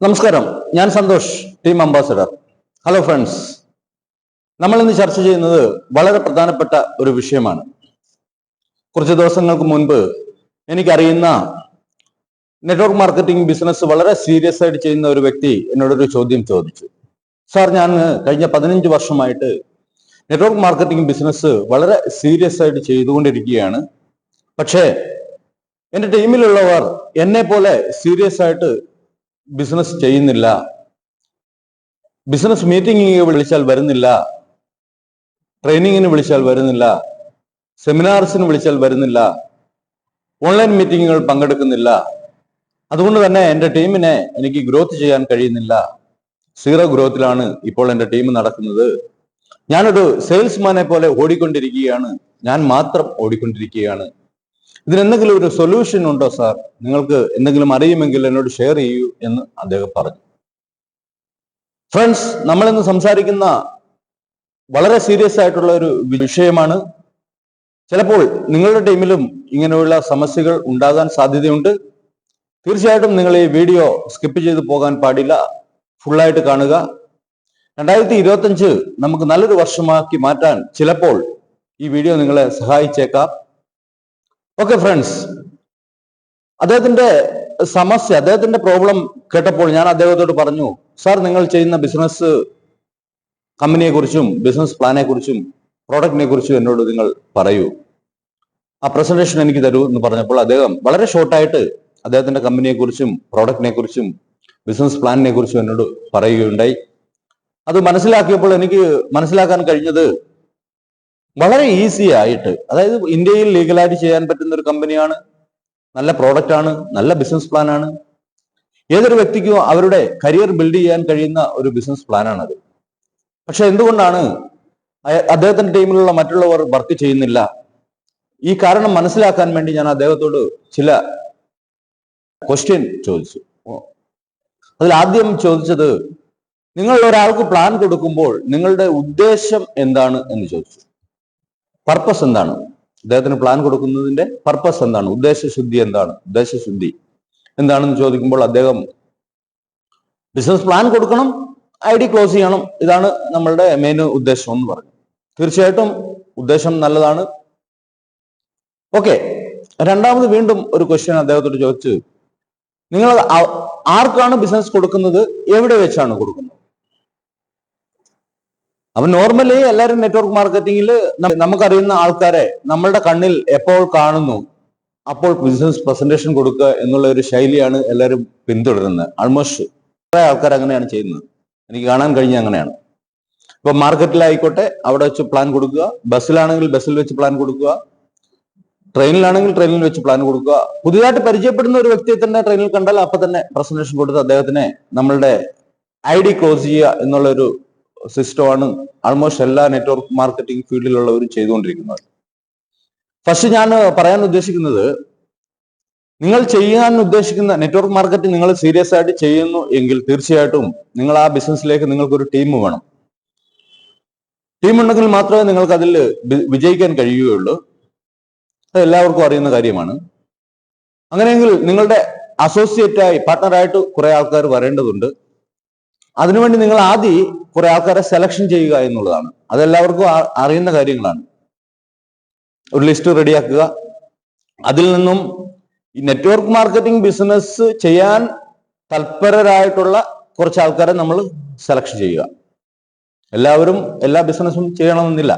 നമസ്കാരം. ഞാൻ Santhosh team ambassador hello friends നമ്മൾ ഇന്ന് ചർച്ച ചെയ്യുന്നത് വളരെ പ്രധാനപ്പെട്ട ഒരു വിഷയമാണ്. കുറച്ച് ദിവസങ്ങൾക്ക് മുൻപ് എനിക്കറിയുന്ന നെറ്റ്വർക്ക് മാർക്കറ്റിംഗ് ബിസിനസ് വളരെ സീരിയസ് ആയിട്ട് ചെയ്യുന്ന ഒരു വ്യക്തി എന്നോടൊരു ചോദ്യം ചോദിച്ചു. സാർ ഞാൻ കഴിഞ്ഞ പതിനഞ്ച് വർഷമായിട്ട് നെറ്റ്വർക്ക് മാർക്കറ്റിംഗ് ബിസിനസ് വളരെ സീരിയസ് ആയിട്ട് ചെയ്തുകൊണ്ടിരിക്കുകയാണ്. പക്ഷേ എന്റെ ടീമിലുള്ളവർ എന്നെ പോലെ സീരിയസ് ആയിട്ട് ബിസിനസ് ചെയ്യുന്നില്ല. ബിസിനസ് മീറ്റിംഗിന് വിളിച്ചാൽ വരുന്നില്ല. ട്രെയിനിങ്ങിന് വിളിച്ചാൽ വരുന്നില്ല. സെമിനാർസിന് വിളിച്ചാൽ വരുന്നില്ല. ഓൺലൈൻ മീറ്റിങ്ങുകൾ പങ്കെടുക്കുന്നില്ല. അതുകൊണ്ട് തന്നെ എന്റെ ടീമിനെ എനിക്ക് ഗ്രോത്ത് ചെയ്യാൻ കഴിയുന്നില്ല. സീറോ ഗ്രോത്തിലാണ് ഇപ്പോൾ എന്റെ ടീം നടക്കുന്നത്. ഞാനൊരു സെയിൽസ്മാനെ പോലെ ഓടിക്കൊണ്ടിരിക്കുകയാണ്. ഞാൻ മാത്രം ഓടിക്കൊണ്ടിരിക്കുകയാണ്. ഇതിന് എന്തെങ്കിലും ഒരു സൊല്യൂഷൻ ഉണ്ടോ സാർ നിങ്ങൾക്ക് എന്തെങ്കിലും അറിയുമെങ്കിൽ എന്നോട് ഷെയർ ചെയ്യൂ എന്ന് അദ്ദേഹം പറഞ്ഞു. ഫ്രണ്ട്സ് നമ്മൾ ഇന്ന് സംസാരിക്കുന്ന വളരെ സീരിയസ് ആയിട്ടുള്ള ഒരു വിഷയമാണ്. ചിലപ്പോൾ നിങ്ങളുടെ ടീമിലും ഇങ്ങനെയുള്ള സമസ്യകൾ ഉണ്ടാകാൻ സാധ്യതയുണ്ട്. തീർച്ചയായിട്ടും നിങ്ങൾ ഈ വീഡിയോ സ്കിപ്പ് ചെയ്ത് പോകാൻ പാടില്ല. ഫുള്ളായിട്ട് കാണുക. രണ്ടായിരത്തി ഇരുപത്തഞ്ച് നമുക്ക് നല്ലൊരു വർഷമാക്കി മാറ്റാൻ ചിലപ്പോൾ ഈ വീഡിയോ നിങ്ങളെ സഹായിച്ചേക്കാം. ഓക്കെ ഫ്രണ്ട്സ് അദ്ദേഹത്തിന്റെ സമസ്യ അദ്ദേഹത്തിന്റെ പ്രോബ്ലം കേട്ടപ്പോൾ ഞാൻ അദ്ദേഹത്തോട് പറഞ്ഞു സാർ നിങ്ങൾ ചെയ്യുന്ന ബിസിനസ് കമ്പനിയെ കുറിച്ചും ബിസിനസ് പ്ലാനെ കുറിച്ചും പ്രോഡക്റ്റിനെ കുറിച്ചും എന്നോട് നിങ്ങൾ പറയൂ. ആ പ്രസന്റേഷൻ എനിക്ക് തരൂ എന്ന് പറഞ്ഞപ്പോൾ അദ്ദേഹം വളരെ ഷോർട്ടായിട്ട് അദ്ദേഹത്തിന്റെ കമ്പനിയെ കുറിച്ചും പ്രോഡക്റ്റിനെ കുറിച്ചും ബിസിനസ് പ്ലാനിനെ കുറിച്ചും എന്നോട് പറയുകയുണ്ടായി. അത് മനസ്സിലാക്കിയപ്പോൾ എനിക്ക് മനസ്സിലാക്കാൻ കഴിഞ്ഞത് വളരെ ഈസി ആയിട്ട് അതായത് ഇന്ത്യയിൽ ലീഗലായിട്ട് ചെയ്യാൻ പറ്റുന്ന ഒരു കമ്പനിയാണ് നല്ല പ്രോഡക്റ്റ് ആണ് നല്ല ബിസിനസ് പ്ലാൻ ആണ്. ഏതൊരു വ്യക്തിക്കും അവരുടെ കരിയർ ബിൽഡ് ചെയ്യാൻ കഴിയുന്ന ഒരു ബിസിനസ് പ്ലാനാണ് അത് പക്ഷെ എന്തുകൊണ്ടാണ് അദ്ദേഹത്തിന്റെ ടീമിലുള്ള മറ്റുള്ളവർ വർക്ക് ചെയ്യുന്നില്ല? ഈ കാരണം മനസ്സിലാക്കാൻ വേണ്ടി ഞാൻ അദ്ദേഹത്തോട് ചില ക്വസ്റ്റ്യൻ ചോദിച്ചു. അതിൽ ആദ്യം ചോദിച്ചത് നിങ്ങൾ ഒരാൾക്ക് പ്ലാൻ കൊടുക്കുമ്പോൾ നിങ്ങളുടെ ഉദ്ദേശം എന്താണ് എന്ന് ചോദിച്ചു. പർപ്പസ് എന്താണ്? അദ്ദേഹത്തിന് പ്ലാൻ കൊടുക്കുന്നതിന്റെ പർപ്പസ് എന്താണ്? ഉദ്ദേശശുദ്ധി എന്താണ്? ഉദ്ദേശശുദ്ധി. എന്താണെന്ന് ചോദിക്കുമ്പോൾ അദ്ദേഹം ബിസിനസ് പ്ലാൻ കൊടുക്കണം ഐ ഡി ക്ലോസ് ചെയ്യണം. ഇതാണ് നമ്മളുടെ മെയിൻ ഉദ്ദേശം എന്ന് പറഞ്ഞു. തീർച്ചയായിട്ടും ഉദ്ദേശം നല്ലതാണ്. ഓക്കെ രണ്ടാമത് വീണ്ടും ഒരു ക്വസ്റ്റ്യൻ അദ്ദേഹത്തോട് ചോദിച്ചു. നിങ്ങൾ ആർക്കാണ് ബിസിനസ് കൊടുക്കുന്നത്? എവിടെ വെച്ചാണ് കൊടുക്കുന്നത്? അപ്പൊ നോർമലി എല്ലാവരും നെറ്റ്വർക്ക് മാർക്കറ്റിംഗിൽ നമുക്കറിയുന്ന ആൾക്കാരെ നമ്മളുടെ കണ്ണിൽ എപ്പോൾ കാണുന്നു അപ്പോൾ ബിസിനസ് പ്രസന്റേഷൻ കൊടുക്കുക എന്നുള്ള ഒരു ശൈലിയാണ് എല്ലാവരും പിന്തുടരുന്നത്. ആൾമോസ്റ്റ് കുറെ ആൾക്കാർ അങ്ങനെയാണ് ചെയ്യുന്നത്. എനിക്ക് കാണാൻ കഴിഞ്ഞ അങ്ങനെയാണ്. ഇപ്പൊ മാർക്കറ്റിലായിക്കോട്ടെ അവിടെ വെച്ച് പ്ലാൻ കൊടുക്കുക. ബസ്സിലാണെങ്കിൽ ബസ്സിൽ വെച്ച് പ്ലാൻ കൊടുക്കുക. ട്രെയിനിലാണെങ്കിൽ ട്രെയിനിൽ വെച്ച് പ്ലാൻ കൊടുക്കുക. പുതിയതായിട്ട് പരിചയപ്പെടുന്ന ഒരു വ്യക്തിയെ തന്നെ ട്രെയിനിൽ കണ്ടാൽ അപ്പൊ തന്നെ പ്രസന്റേഷൻ കൊടുത്ത് അദ്ദേഹത്തിനെ നമ്മളുടെ ഐ ഡി ക്ലോസ് ചെയ്യുക എന്നുള്ള ഒരു സിസ്റ്റമാണ് ആൾമോസ്റ്റ് എല്ലാ നെറ്റ്വർക്ക് മാർക്കറ്റിംഗ് ഫീൽഡിലുള്ളവരും ചെയ്തുകൊണ്ടിരിക്കുന്നത്. ഫസ്റ്റ് ഞാൻ പറയാൻ ഉദ്ദേശിക്കുന്നത് നിങ്ങൾ ചെയ്യാൻ ഉദ്ദേശിക്കുന്ന നെറ്റ്വർക്ക് മാർക്കറ്റിംഗ് നിങ്ങൾ സീരിയസ് ആയിട്ട് ചെയ്യുന്നു എങ്കിൽ തീർച്ചയായിട്ടും നിങ്ങൾ ആ ബിസിനസ്സിലേക്ക് നിങ്ങൾക്കൊരു ടീം വേണം. ടീം ഉണ്ടെങ്കിൽ മാത്രമേ നിങ്ങൾക്ക് അതിൽ വിജയിക്കാൻ കഴിയുകയുള്ളൂ. അത് എല്ലാവർക്കും അറിയുന്ന കാര്യമാണ്. അങ്ങനെയെങ്കിൽ നിങ്ങളുടെ അസോസിയേറ്റായി പാർട്ട്ണറായിട്ട് കുറെ ആൾക്കാർ വരേണ്ടതുണ്ട്. അതിനുവേണ്ടി നിങ്ങൾ ആദ്യം കുറെ ആൾക്കാരെ സെലക്ഷൻ ചെയ്യുക എന്നുള്ളതാണ്. അതെല്ലാവർക്കും അറിയുന്ന കാര്യങ്ങളാണ്. ഒരു ലിസ്റ്റ് റെഡിയാക്കുക. അതിൽ നിന്നും ഈ നെറ്റ്വർക്ക് മാർക്കറ്റിംഗ് ബിസിനസ് ചെയ്യാൻ തൽപരരായിട്ടുള്ള കുറച്ച് ആൾക്കാരെ നമ്മൾ സെലക്ഷൻ ചെയ്യുക. എല്ലാവരും എല്ലാ ബിസിനസ്സും ചെയ്യണമെന്നില്ല.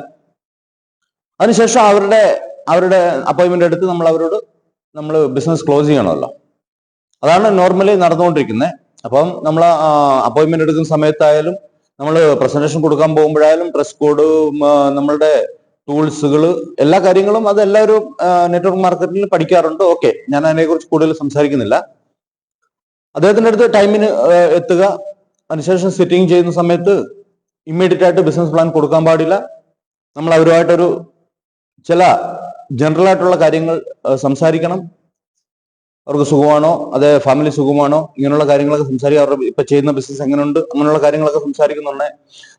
അതിനുശേഷം അവരുടെ അവരുടെ അപ്പോയിൻമെന്റ് എടുത്ത് നമ്മൾ അവരോട് നമ്മൾ ബിസിനസ് ക്ലോസ് ചെയ്യണമല്ലോ. അതാണ് നോർമലി നടന്നുകൊണ്ടിരിക്കുന്നത്. അപ്പം നമ്മൾ അപ്പോയിന്റ്മെന്റ് എടുക്കുന്ന സമയത്തായാലും നമ്മൾ പ്രസന്റേഷൻ കൊടുക്കാൻ പോകുമ്പോഴായാലും ഡ്രസ് കോഡ് നമ്മളുടെ ടൂൾസുകൾ എല്ലാ കാര്യങ്ങളും അത് എല്ലാവരും നെറ്റ്വർക്ക് മാർക്കറ്റിൽ പഠിക്കാറുണ്ട്. ഓക്കെ ഞാൻ അതിനെക്കുറിച്ച് കൂടുതൽ സംസാരിക്കുന്നില്ല. അദ്ദേഹത്തിന്റെ അടുത്ത് ടൈമിന് എത്തുക. അതിനുശേഷം സിറ്റിംഗ് ചെയ്യുന്ന സമയത്ത് ഇമ്മീഡിയറ്റ് ആയിട്ട് ബിസിനസ് പ്ലാൻ കൊടുക്കാൻ പാടില്ല. നമ്മൾ അവരുമായിട്ടൊരു ചില ജനറൽ ആയിട്ടുള്ള കാര്യങ്ങൾ സംസാരിക്കണം. അവർക്ക് സുഖമാണോ? അതെ ഫാമിലി സുഖമാണോ? ഇങ്ങനെയുള്ള കാര്യങ്ങളൊക്കെ സംസാരിക്കുക അവരുടെ ഇപ്പൊ ചെയ്യുന്ന ബിസിനസ് എങ്ങനെയുണ്ട്? അങ്ങനെയുള്ള കാര്യങ്ങളൊക്കെ സംസാരിക്കുന്നുണ്ടെ.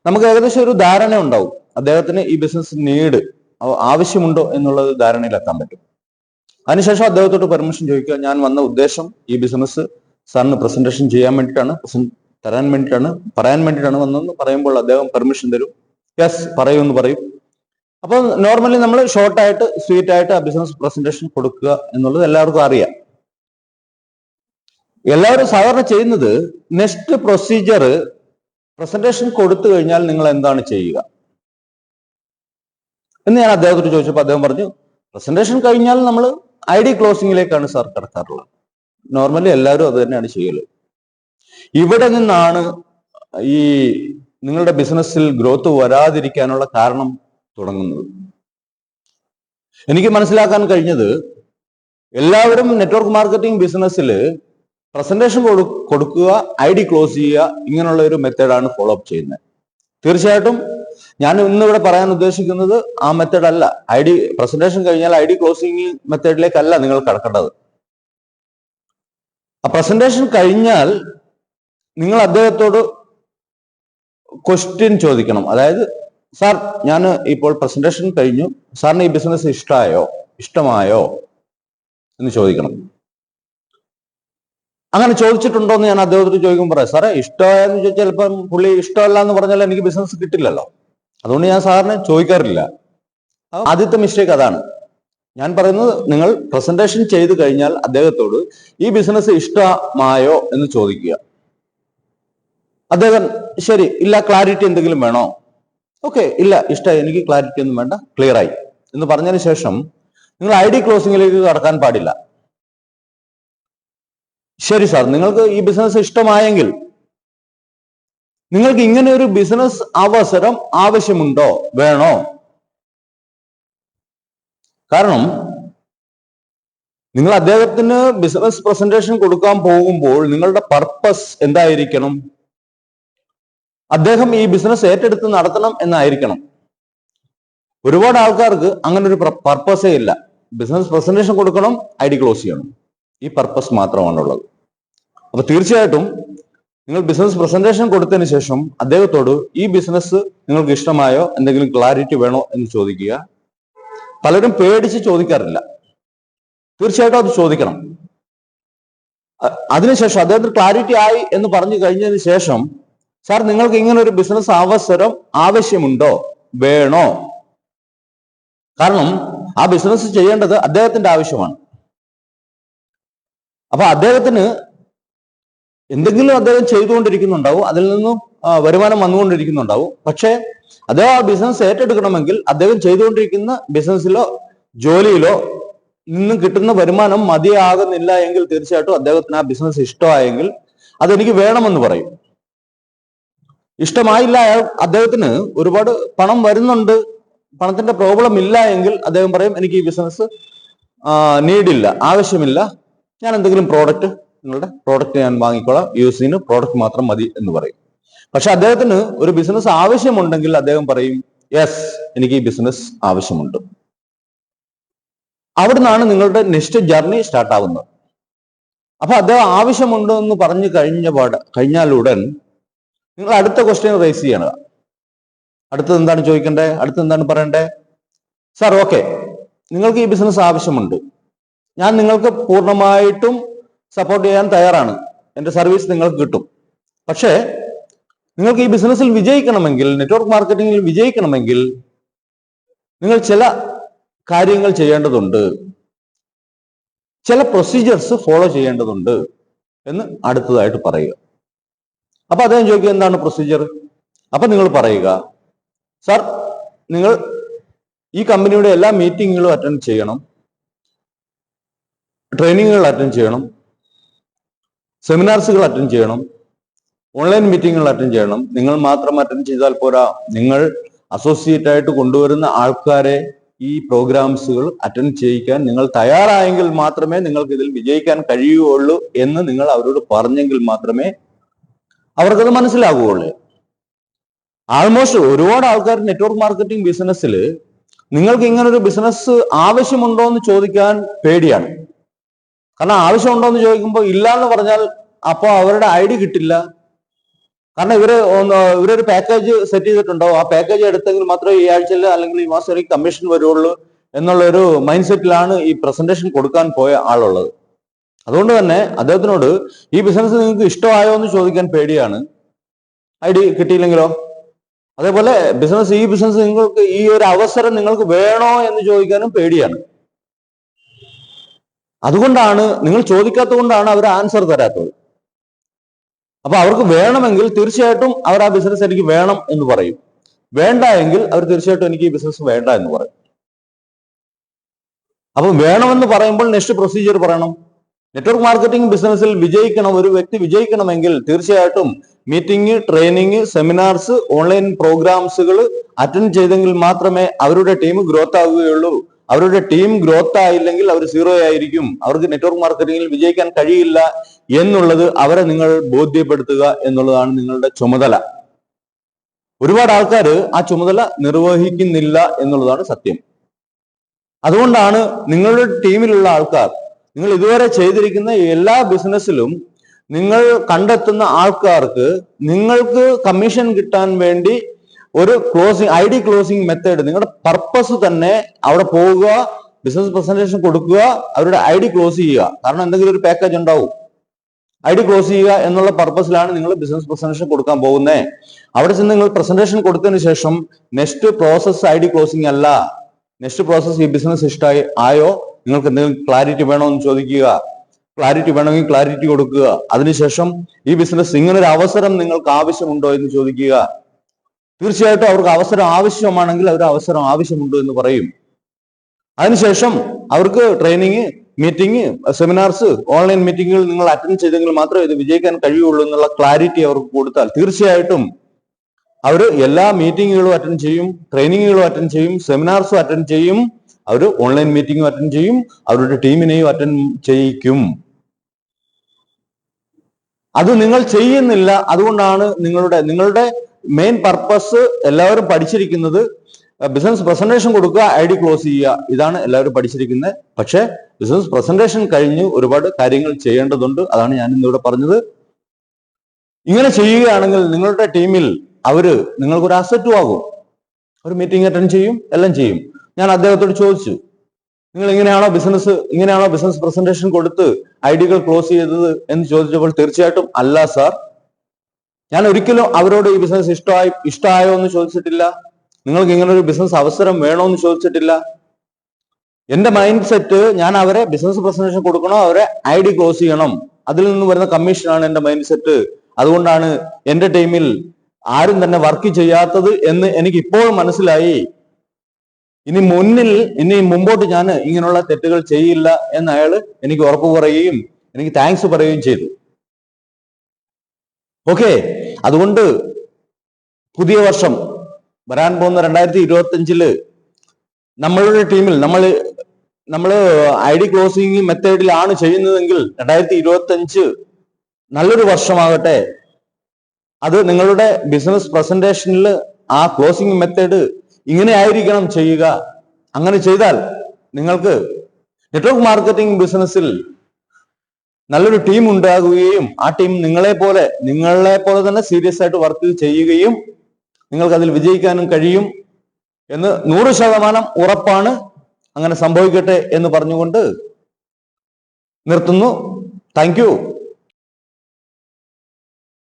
നമുക്ക് ഏകദേശം ഒരു ധാരണ ഉണ്ടാവും. അദ്ദേഹത്തിന് ഈ ബിസിനസ് നീഡ് ആവശ്യമുണ്ടോ എന്നുള്ളത് ധാരണയിലെത്താൻ പറ്റും. അതിനുശേഷം അദ്ദേഹത്തോട് പെർമിഷൻ ചോദിക്കുക. ഞാൻ വന്ന ഉദ്ദേശം ഈ ബിസിനസ് സാറിന് പ്രസന്റേഷൻ ചെയ്യാൻ വേണ്ടിയിട്ടാണ്. തരാൻ വേണ്ടിയിട്ടാണ്. പറയാൻ വേണ്ടിയിട്ടാണ് വന്നതെന്ന് പറയുമ്പോൾ അദ്ദേഹം പെർമിഷൻ തരും. യെസ് പറയൂ പറയുമെന്ന് പറയും. അപ്പൊ നോർമലി നമ്മൾ ഷോർട്ടായിട്ട് സ്വീറ്റ് ആയിട്ട് ആ ബിസിനസ് പ്രസന്റേഷൻ കൊടുക്കുക എന്നുള്ളത് എല്ലാവർക്കും അറിയാം. എല്ലാവരും സാധാരണ ചെയ്യുന്നത് നെക്സ്റ്റ് പ്രൊസീജിയർ പ്രസന്റേഷൻ കൊടുത്തു കഴിഞ്ഞാൽ നിങ്ങൾ എന്താണ് ചെയ്യുക? എന്ന് ഞാൻ അദ്ദേഹത്തോട് ചോദിച്ചപ്പോൾ അദ്ദേഹം പറഞ്ഞു പ്രസന്റേഷൻ കഴിഞ്ഞാൽ നമ്മൾ ഐ ഡി ക്ലോസിംഗിലേക്കാണ് സാർ കിടക്കാറുള്ളത്. നോർമലി എല്ലാവരും അത് തന്നെയാണ് ചെയ്യൽ. ഇവിടെ നിന്നാണ് ഈ നിങ്ങളുടെ ബിസിനസ്സിൽ ഗ്രോത്ത് വരാതിരിക്കാനുള്ള കാരണം തുടങ്ങുന്നത്. എനിക്ക് മനസ്സിലാക്കാൻ കഴിഞ്ഞത് എല്ലാവരും നെറ്റ്വർക്ക് മാർക്കറ്റിംഗ് ബിസിനസ്സിൽ പ്രസന്റേഷൻ കൊടുക്കുക ഐ ഡി ക്ലോസ് ചെയ്യുക ഇങ്ങനെയുള്ള ഒരു മെത്തേഡാണ് ഫോളോ അപ്പ് ചെയ്യുന്നത്. തീർച്ചയായിട്ടും ഞാൻ ഇന്നിവിടെ പറയാൻ ഉദ്ദേശിക്കുന്നത് ആ മെത്തേഡ് അല്ല. ഐ ഡി പ്രസന്റേഷൻ കഴിഞ്ഞാൽ ഐ ഡി ക്ലോസിംഗ് മെത്തേഡിലേക്കല്ല നിങ്ങൾ കടക്കേണ്ടത്. ആ പ്രസന്റേഷൻ കഴിഞ്ഞാൽ നിങ്ങൾ അദ്ദേഹത്തോട് ക്വസ്റ്റ്യൻ ചോദിക്കണം. അതായത് സാർ ഞാൻ ഇപ്പോൾ പ്രസന്റേഷൻ കഴിഞ്ഞു. സാറിന് ഈ ബിസിനസ് ഇഷ്ടമായോ ഇഷ്ടമായോ? എന്ന് ചോദിക്കണം. അങ്ങനെ ചോദിച്ചിട്ടുണ്ടോ എന്ന് ഞാൻ അദ്ദേഹത്തോട് ചോദിക്കുമ്പോൾ പറയാം സാറേ ഇഷ്ടമായെന്ന് ചോദിച്ചാൽ ചിലപ്പം പുള്ളി ഇഷ്ടമല്ല എന്ന് പറഞ്ഞാൽ എനിക്ക് ബിസിനസ് കിട്ടില്ലല്ലോ. അതുകൊണ്ട് ഞാൻ സാറിനെ ചോദിക്കാറില്ല. ആദ്യത്തെ മിസ്റ്റേക്ക് അതാണ്. ഞാൻ പറയുന്നത് നിങ്ങൾ പ്രസന്റേഷൻ ചെയ്തു കഴിഞ്ഞാൽ അദ്ദേഹത്തോട് ഈ ബിസിനസ് ഇഷ്ടമായോ എന്ന് ചോദിക്കുക. അദ്ദേഹം ശരി ഇല്ല ക്ലാരിറ്റി എന്തെങ്കിലും വേണോ? ഓക്കെ ഇല്ല ഇഷ്ടമായി എനിക്ക് ക്ലാരിറ്റി ഒന്നും വേണ്ട ക്ലിയർ ആയി. എന്ന് പറഞ്ഞതിന് ശേഷം നിങ്ങൾ ഐ ഡി ക്ലോസിംഗിലേക്ക് കടക്കാൻ പാടില്ല. ശരി സാർ നിങ്ങൾക്ക് ഈ ബിസിനസ് ഇഷ്ടമായെങ്കിൽ നിങ്ങൾക്ക് ഇങ്ങനെ ഒരു ബിസിനസ് അവസരം ആവശ്യമുണ്ടോ? വേണോ? കാരണം നിങ്ങൾ അദ്ദേഹത്തിന് ബിസിനസ് പ്രസന്റേഷൻ കൊടുക്കാൻ പോകുമ്പോൾ നിങ്ങളുടെ പർപ്പസ് എന്തായിരിക്കണം? അദ്ദേഹം ഈ ബിസിനസ് ഏറ്റെടുത്ത് നടത്തണം എന്നായിരിക്കണം. ഒരുപാട് ആൾക്കാർക്ക് അങ്ങനെ ഒരു പർപ്പസേ ഇല്ല. ബിസിനസ് പ്രസന്റേഷൻ കൊടുക്കണം ഐ ഡി ക്ലോസ് ചെയ്യണം. ഈ പർപ്പസ് മാത്രമാണുള്ളത്. അപ്പൊ തീർച്ചയായിട്ടും നിങ്ങൾ ബിസിനസ് പ്രസന്റേഷൻ കൊടുത്തതിന് ശേഷം അദ്ദേഹത്തോട് ഈ ബിസിനസ് നിങ്ങൾക്ക് ഇഷ്ടമായോ എന്തെങ്കിലും ക്ലാരിറ്റി വേണോ എന്ന് ചോദിക്കുക. പലരും പേടിച്ച് ചോദിക്കാറില്ല. തീർച്ചയായിട്ടും അത് ചോദിക്കണം. അതിനുശേഷം അദ്ദേഹത്തിന് ക്ലാരിറ്റി ആയി എന്ന് പറഞ്ഞു കഴിഞ്ഞതിന് ശേഷം സാർ നിങ്ങൾക്ക് ഇങ്ങനെ ഒരു ബിസിനസ് അവസരം ആവശ്യമുണ്ടോ? വേണോ? കാരണം ആ ബിസിനസ് ചെയ്യേണ്ടത് അദ്ദേഹത്തിന്റെ ആവശ്യമാണ്. അപ്പൊ അദ്ദേഹത്തിന് എന്തെങ്കിലും അദ്ദേഹം ചെയ്തുകൊണ്ടിരിക്കുന്നുണ്ടാവും. അതിൽ നിന്നും വരുമാനം വന്നുകൊണ്ടിരിക്കുന്നുണ്ടാവും. പക്ഷേ അദ്ദേഹം ആ ബിസിനസ് ഏറ്റെടുക്കണമെങ്കിൽ അദ്ദേഹം ചെയ്തുകൊണ്ടിരിക്കുന്ന ബിസിനസ്സിലോ ജോലിയിലോ നിന്നും കിട്ടുന്ന വരുമാനം മതിയാകുന്നില്ല എങ്കിൽ തീർച്ചയായിട്ടും അദ്ദേഹത്തിന് ആ ബിസിനസ് ഇഷ്ടമായെങ്കിൽ അതെനിക്ക് വേണമെന്ന് പറയും. ഇഷ്ടമായില്ല അദ്ദേഹത്തിന് ഒരുപാട് പണം വരുന്നുണ്ട്. പണത്തിന്റെ പ്രോബ്ലം ഇല്ല എങ്കിൽ അദ്ദേഹം പറയും എനിക്ക് ഈ ബിസിനസ് നീഡില്ല ആവശ്യമില്ല. ഞാൻ എന്തെങ്കിലും പ്രോഡക്റ്റ് നിങ്ങളുടെ പ്രോഡക്റ്റ് ഞാൻ വാങ്ങിക്കോളാം. യൂസ് യൂസിന് പ്രോഡക്റ്റ് മാത്രം മതി എന്ന് പറയും. പക്ഷെ അദ്ദേഹത്തിന് ഒരു ബിസിനസ് ആവശ്യമുണ്ടെങ്കിൽ അദ്ദേഹം പറയും യെസ് എനിക്ക് ഈ ബിസിനസ് ആവശ്യമുണ്ട്. അവിടുന്നാണ് നിങ്ങളുടെ നെക്സ്റ്റ് ജേർണി സ്റ്റാർട്ട് ആവുന്നത്. അപ്പൊ അദ്ദേഹം ആവശ്യമുണ്ട് എന്ന് പറഞ്ഞു കഴിഞ്ഞ പാട് കഴിഞ്ഞാലുടൻ നിങ്ങൾ അടുത്ത ക്വസ്റ്റ്യൻ റേസ് ചെയ്യണ. അടുത്തത് എന്താണ് ചോദിക്കേണ്ടത് അടുത്തത് എന്താണ് പറയണ്ടേ? സാർ ഓക്കെ നിങ്ങൾക്ക് ഈ ബിസിനസ് ആവശ്യമുണ്ട്. ഞാൻ നിങ്ങൾക്ക് പൂർണമായിട്ടും സപ്പോർട്ട് ചെയ്യാൻ തയ്യാറാണ്. എന്റെ സർവീസ് നിങ്ങൾക്ക് കിട്ടും. പക്ഷേ നിങ്ങൾക്ക് ഈ ബിസിനസ്സിൽ വിജയിക്കണമെങ്കിൽ നെറ്റ്വർക്ക് മാർക്കറ്റിംഗിൽ വിജയിക്കണമെങ്കിൽ നിങ്ങൾ ചില കാര്യങ്ങൾ ചെയ്യേണ്ടതുണ്ട്. ചില പ്രൊസീജിയേഴ്സ് ഫോളോ ചെയ്യേണ്ടതുണ്ട് എന്ന് അടുത്തതായിട്ട് പറയുക. അപ്പൊ അദ്ദേഹം ചോദിക്കുക എന്താണ് പ്രൊസീജിയർ അപ്പൊ നിങ്ങൾ പറയുക സാർ നിങ്ങൾ ഈ കമ്പനിയുടെ എല്ലാ മീറ്റിങ്ങുകളും അറ്റൻഡ് ചെയ്യണം. ട്രെയിനിങ്ങുകൾ അറ്റൻഡ് ചെയ്യണം. സെമിനാർസുകൾ അറ്റൻഡ് ചെയ്യണം. ഓൺലൈൻ മീറ്റിങ്ങുകൾ അറ്റൻഡ് ചെയ്യണം. നിങ്ങൾ മാത്രം അറ്റൻഡ് ചെയ്താൽ പോരാ. നിങ്ങൾ അസോസിയേറ്റ് ആയിട്ട് കൊണ്ടുവരുന്ന ആൾക്കാരെ ഈ പ്രോഗ്രാംസുകൾ അറ്റൻഡ് ചെയ്യിക്കാൻ നിങ്ങൾ തയ്യാറായെങ്കിൽ മാത്രമേ നിങ്ങൾക്ക് ഇതിൽ വിജയിക്കാൻ കഴിയുകയുള്ളൂ എന്ന് നിങ്ങൾ അവരോട് പറഞ്ഞെങ്കിൽ മാത്രമേ അവർക്കത് മനസ്സിലാകുകയുള്ളൂ ആൾമോസ്റ്റ് ഒരുപാട് ആൾക്കാർ നെറ്റ്വർക്ക് മാർക്കറ്റിംഗ് ബിസിനസ്സിൽ നിങ്ങൾക്ക് ഇങ്ങനൊരു ബിസിനസ് ആവശ്യമുണ്ടോ എന്ന് ചോദിക്കാൻ പേടിയാണ്. കാരണം ആവശ്യമുണ്ടോ എന്ന് ചോദിക്കുമ്പോൾ ഇല്ല എന്ന് പറഞ്ഞാൽ അപ്പോൾ അവരുടെ ഐ ഡി കിട്ടില്ല. കാരണം ഇവർ ഇവരൊരു പാക്കേജ് സെറ്റ് ചെയ്തിട്ടുണ്ടാവും ആ പാക്കേജ് എടുത്തെങ്കിൽ മാത്രമേ ഈ ആഴ്ചയിൽ അല്ലെങ്കിൽ ഈ മാസം കമ്മീഷൻ വരുള്ളൂ എന്നുള്ള ഒരു മൈൻഡ് സെറ്റിലാണ് ഈ പ്രസന്റേഷൻ കൊടുക്കാൻ പോയ ആളുള്ളത്. അതുകൊണ്ട് തന്നെ അദ്ദേഹത്തിനോട് ഈ ബിസിനസ് നിങ്ങൾക്ക് ഇഷ്ടമായോ എന്ന് ചോദിക്കാൻ പേടിയാണ്. ഐ ഡി കിട്ടിയില്ലെങ്കിലോ? അതേപോലെ ബിസിനസ് ഈ ബിസിനസ് നിങ്ങൾക്ക് ഈ ഒരു അവസരം നിങ്ങൾക്ക് വേണോ എന്ന് ചോദിക്കാനും പേടിയാണ്. അതുകൊണ്ടാണ് നിങ്ങൾ ചോദിക്കാത്തത് കൊണ്ടാണ് അവർ ആൻസർ തരാത്തത്. അപ്പൊ അവർക്ക് വേണമെങ്കിൽ തീർച്ചയായിട്ടും അവർ ആ ബിസിനസ് എനിക്ക് വേണം എന്ന് പറയും. വേണ്ട എങ്കിൽ അവർ തീർച്ചയായിട്ടും എനിക്ക് ഈ ബിസിനസ് വേണ്ട എന്ന് പറയും. അപ്പൊ വേണമെന്ന് പറയുമ്പോൾ നെക്സ്റ്റ് പ്രൊസീജിയർ പറയണം. നെറ്റ്വർക്ക് മാർക്കറ്റിംഗ് ബിസിനസ്സിൽ വിജയിക്കണം ഒരു വ്യക്തി വിജയിക്കണമെങ്കിൽ തീർച്ചയായിട്ടും മീറ്റിംഗ് ട്രെയിനിങ് സെമിനാർസ് ഓൺലൈൻ പ്രോഗ്രാംസുകൾ അറ്റൻഡ് ചെയ്തെങ്കിൽ മാത്രമേ അവരുടെ ടീം ഗ്രോത്ത് ആവുകയുള്ളൂ. അവരുടെ ടീം ഗ്രോത്ത് ആയില്ലെങ്കിൽ അവർ സീറോ ആയിരിക്കും. അവർക്ക് നെറ്റ്വർക്ക് മാർക്കറ്റിംഗിൽ വിജയിക്കാൻ കഴിയില്ല എന്നുള്ളത് അവരെ നിങ്ങൾ ബോധ്യപ്പെടുത്തുക എന്നുള്ളതാണ് നിങ്ങളുടെ ചുമതല. ഒരുപാട് ആൾക്കാർ ആ ചുമതല നിർവഹിക്കുന്നില്ല എന്നുള്ളതാണ് സത്യം. അതുകൊണ്ടാണ് നിങ്ങളുടെ ടീമിലുള്ള ആൾക്കാർ നിങ്ങൾ ഇതുവരെ ചെയ്തിരിക്കുന്ന എല്ലാ ബിസിനസ്സിലും നിങ്ങൾ കണ്ടെത്തുന്ന ആൾക്കാർക്ക് നിങ്ങൾക്ക് കമ്മീഷൻ കിട്ടാൻ വേണ്ടി ഒരു closing I D closing method നിങ്ങളുടെ പർപ്പസ് തന്നെ അവിടെ പോവുക ബിസിനസ് പ്രസന്റേഷൻ കൊടുക്കുക അവരുടെ ഐ ഡി ക്ലോസ് ചെയ്യുക. കാരണം എന്തെങ്കിലും ഒരു പാക്കേജ് ഉണ്ടാവും. ഐ ഡി ക്ലോസ് ചെയ്യുക എന്നുള്ള പർപ്പസിലാണ് നിങ്ങൾ ബിസിനസ് പ്രസന്റേഷൻ കൊടുക്കാൻ പോകുന്നത് അവിടെ ചെന്ന് നിങ്ങൾ പ്രസന്റേഷൻ കൊടുത്തതിന് ശേഷം next process I D closing അല്ല. നെക്സ്റ്റ് പ്രോസസ് ഈ ബിസിനസ് ഇഷ്ടമായി ആയോ? നിങ്ങൾക്ക് എന്തെങ്കിലും ക്ലാരിറ്റി വേണോ എന്ന് ചോദിക്കുക. ക്ലാരിറ്റി വേണമെങ്കിൽ ക്ലാരിറ്റി കൊടുക്കുക. അതിനുശേഷം ഈ ബിസിനസ് ഇങ്ങനൊരു അവസരം നിങ്ങൾക്ക് ആവശ്യമുണ്ടോ എന്ന് ചോദിക്കുക. തീർച്ചയായിട്ടും അവർക്ക് അവസരം ആവശ്യമാണെങ്കിൽ അവർ അവസരം ആവശ്യമുണ്ട് എന്ന് പറയും. അതിനുശേഷം അവർക്ക് ട്രെയിനിങ് മീറ്റിംഗ് സെമിനാർസ് ഓൺലൈൻ മീറ്റിങ്ങുകൾ നിങ്ങൾ അറ്റൻഡ് ചെയ്തെങ്കിൽ മാത്രമേ ഇത് വിജയിക്കാൻ കഴിയുള്ളൂ എന്നുള്ള ക്ലാരിറ്റി അവർക്ക് കൊടുത്താൽ തീർച്ചയായിട്ടും അവർ എല്ലാ മീറ്റിങ്ങുകളും അറ്റൻഡ് ചെയ്യും ട്രെയിനിങ്ങുകളും അറ്റൻഡ് ചെയ്യും സെമിനാർസും അറ്റൻഡ് ചെയ്യും അവർ ഓൺലൈൻ മീറ്റിംഗും അറ്റൻഡ് ചെയ്യും അവരുടെ ടീമിനെയും അറ്റൻഡ് ചെയ്യിക്കും. അത് നിങ്ങൾ ചെയ്യുന്നില്ല അതുകൊണ്ടാണ് നിങ്ങളുടെ നിങ്ങളുടെ മെയിൻ പർപ്പസ് എല്ലാവരും പഠിച്ചിരിക്കുന്നത് ബിസിനസ് പ്രസന്റേഷൻ കൊടുക്കുക ഐ ഡി ക്ലോസ് ചെയ്യുക ഇതാണ് എല്ലാവരും പഠിച്ചിരിക്കുന്നത്. പക്ഷേ ബിസിനസ് പ്രസന്റേഷൻ കഴിഞ്ഞ് ഒരുപാട് കാര്യങ്ങൾ ചെയ്യേണ്ടതുണ്ട്. അതാണ് ഞാൻ ഇന്നിവിടെ പറഞ്ഞത്. ഇങ്ങനെ ചെയ്യുകയാണെങ്കിൽ നിങ്ങളുടെ ടീമിൽ അവർ നിങ്ങൾക്കൊരു അസറ്റും ആകും ഒരു മീറ്റിംഗ് അറ്റൻഡ് ചെയ്യും എല്ലാം ചെയ്യും. ഞാൻ അദ്ദേഹത്തോട് ചോദിച്ചു നിങ്ങൾ ഇങ്ങനെയാണോ ബിസിനസ് ഇങ്ങനെയാണോ ബിസിനസ് പ്രസന്റേഷൻ കൊടുത്ത് ഐഡികൾ ക്ലോസ് ചെയ്തത്? എന്ന് ചോദിച്ചപ്പോൾ തീർച്ചയായിട്ടും അല്ല സാർ. ഞാൻ ഒരിക്കലും അവരോട് ഈ ബിസിനസ് ഇഷ്ടമായി ഇഷ്ടമായോ എന്ന് ചോദിച്ചിട്ടില്ല. നിങ്ങൾക്ക് ഇങ്ങനെ ഒരു ബിസിനസ് അവസരം വേണോ എന്ന് ചോദിച്ചിട്ടില്ല. എന്റെ മൈൻഡ് സെറ്റ് ഞാൻ അവരെ ബിസിനസ് പ്രസന്റേഷൻ കൊടുക്കണോ അവരെ ഐ ഡി ക്ലോസ് ചെയ്യണം. അതിൽ നിന്ന് വരുന്ന കമ്മീഷനാണ് എന്റെ മൈൻഡ് സെറ്റ് അതുകൊണ്ടാണ് എന്റെ ടീമിൽ ആരും തന്നെ വർക്ക് ചെയ്യാത്തത് എന്ന് എനിക്ക് ഇപ്പോൾ മനസ്സിലായി. ഇനി മുന്നിൽ ഇനി മുമ്പോട്ട് ഞാൻ ഇങ്ങനെയുള്ള തെറ്റുകൾ ചെയ്യില്ല എന്ന് അയാൾ എനിക്ക് ഉറപ്പ് പറയുകയും എനിക്ക് താങ്ക്സ് പറയുകയും ചെയ്തു. ഓക്കെ അതുകൊണ്ട് പുതിയ വർഷം വരാൻ പോകുന്ന രണ്ടായിരത്തി ഇരുപത്തി അഞ്ചിൽ നമ്മളുടെ ടീമിൽ നമ്മൾ നമ്മൾ ഐ ഡി ക്ലോസിംഗ് മെത്തേഡിലാണ് ചെയ്യുന്നതെങ്കിൽ രണ്ടായിരത്തി ഇരുപത്തി അഞ്ച് നല്ലൊരു വർഷമാകട്ടെ. അത് നിങ്ങളുടെ ബിസിനസ് പ്രസന്റേഷനിൽ ആ ക്ലോസിംഗ് മെത്തേഡ് ഇങ്ങനെ ആയിരിക്കണം ചെയ്യുക. അങ്ങനെ ചെയ്താൽ നിങ്ങൾക്ക് നെറ്റ്വർക്ക് മാർക്കറ്റിംഗ് ബിസിനസ്സിൽ നല്ലൊരു ടീം ഉണ്ടാകുകയും ആ ടീം നിങ്ങളെ പോലെ നിങ്ങളെ പോലെ തന്നെ സീരിയസ് ആയിട്ട് വർക്ക് ചെയ്യുകയും നിങ്ങൾക്ക് അതിൽ വിജയിക്കാനും കഴിയും എന്ന് നൂറ് ശതമാനം ഉറപ്പാണ് അങ്ങനെ സംഭവിക്കട്ടെ എന്ന് പറഞ്ഞുകൊണ്ട് നിർത്തുന്നു. താങ്ക്